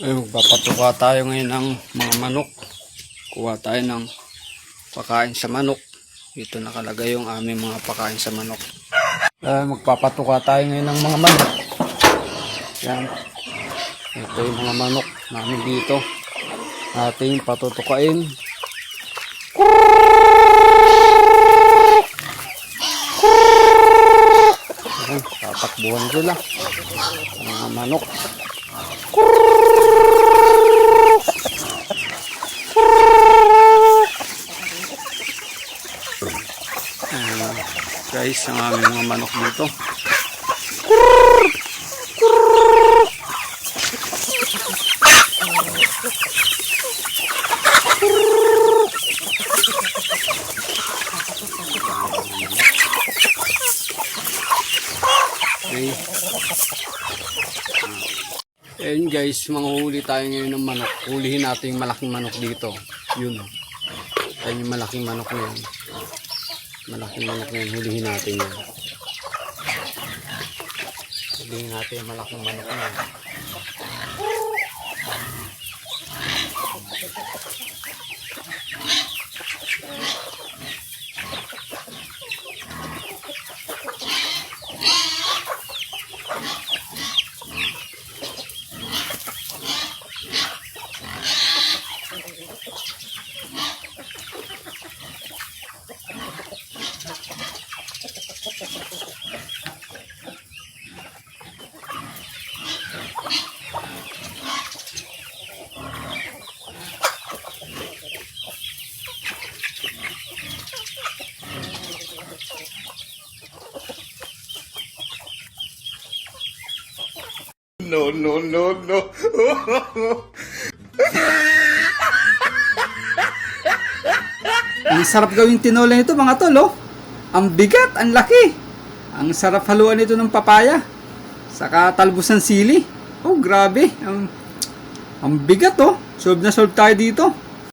Ay, magpapatuka tayo ngayon ng mga manok. Kuha tayo ng pakain sa manok. Dito nakalagay yung aming mga pakain sa manok. Ay, magpapatuka tayo ngayon ng mga manok. Yan. Ito yung mga manok namin dito. Ating patutukain. Ay, tatakbuhan sila. Mga manok. Ah, guys, ang aming mga manok dito. Okay. Ayun guys, manghuli tayo ngayon ng manok. Hulihin natin yung malaking manok dito. Yun. oh. Ayun yung malaking manok na yun. Malaking manok na yun. Hulihin natin yun. Hulihin natin yung malaking manok na yun. No, no, no, no. Ang sarap gawing tinola nito mga tol, oh. Ang bigat, ang laki. Ang sarap haluan nito ng papaya. Saka talbos ng sili. Oh, grabe. Ang, ang bigat, oh. Solve na solve tayo dito.